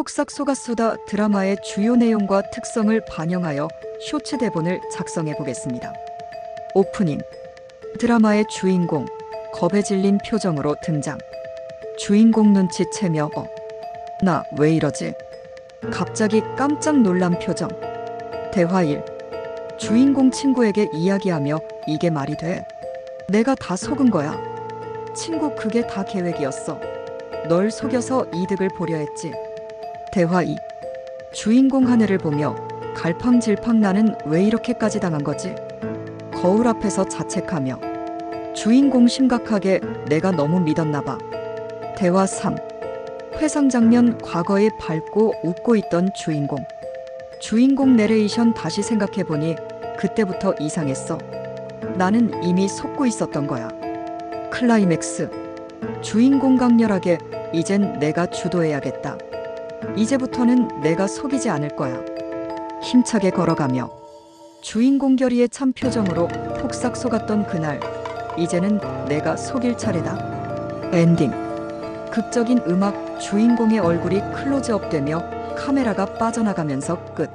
폭삭 속았수다 드라마의 주요 내용과 특성을 반영하여 쇼츠 대본을 작성해 보겠습니다. 오프닝 드라마의 주인공 겁에 질린 표정으로 등장. 주인공 눈치채며 어. 나 왜 이러지? 갑자기 깜짝 놀란 표정. 대화 1. 주인공 친구에게 이야기하며 이게 말이 돼. 내가 다 속은 거야. 친구 그게 다 계획이었어. 널 속여서 이득을 보려 했지. 대화 2. 주인공 하늘을 보며 갈팡질팡 나는 왜 이렇게까지 당한 거지? 거울 앞에서 자책하며 주인공 심각하게 내가 너무 믿었나 봐. 대화 3. 회상 장면 과거에 밝고 웃고 있던 주인공. 주인공 내레이션 다시 생각해보니 그때부터 이상했어. 나는 이미 속고 있었던 거야. 클라이맥스. 주인공 강렬하게 이젠 내가 주도해야겠다. 이제부터는 내가 속이지 않을 거야. 힘차게 걸어가며 주인공 결의의 참 표정으로 폭삭 속았던 그날 이제는 내가 속일 차례다. 엔딩. 극적인 음악 주인공의 얼굴이 클로즈업 되며 카메라가 빠져나가면서 끝.